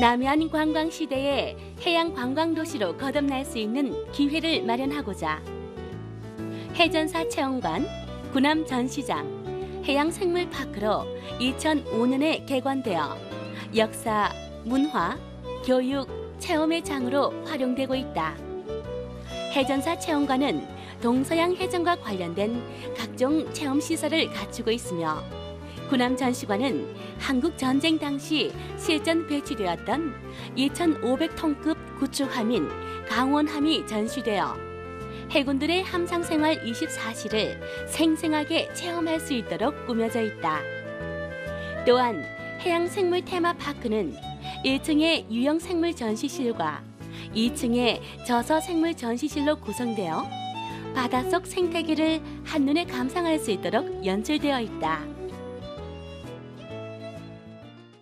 남해안 관광 시대에 해양 관광 도시로 거듭날 수 있는 기회를 마련하고자 해전사 체험관, 군함 전시장, 해양 생물 파크로 2005년에 개관되어 역사, 문화, 교육, 체험의 장으로 활용되고 있다. 해전사 체험관은 동서양 해전과 관련된 각종 체험 시설을 갖추고 있으며 군함 전시관은 한국 전쟁 당시 실전 배치되었던 2,500톤급 구축함인 강원함이 전시되어 해군들의 함상 생활 24시를 생생하게 체험할 수 있도록 꾸며져 있다. 또한 해양 생물 테마 파크는 1층의 유형 생물 전시실과 2층의 저서 생물 전시실로 구성되어 바닷속 생태계를 한눈에 감상할 수 있도록 연출되어 있다.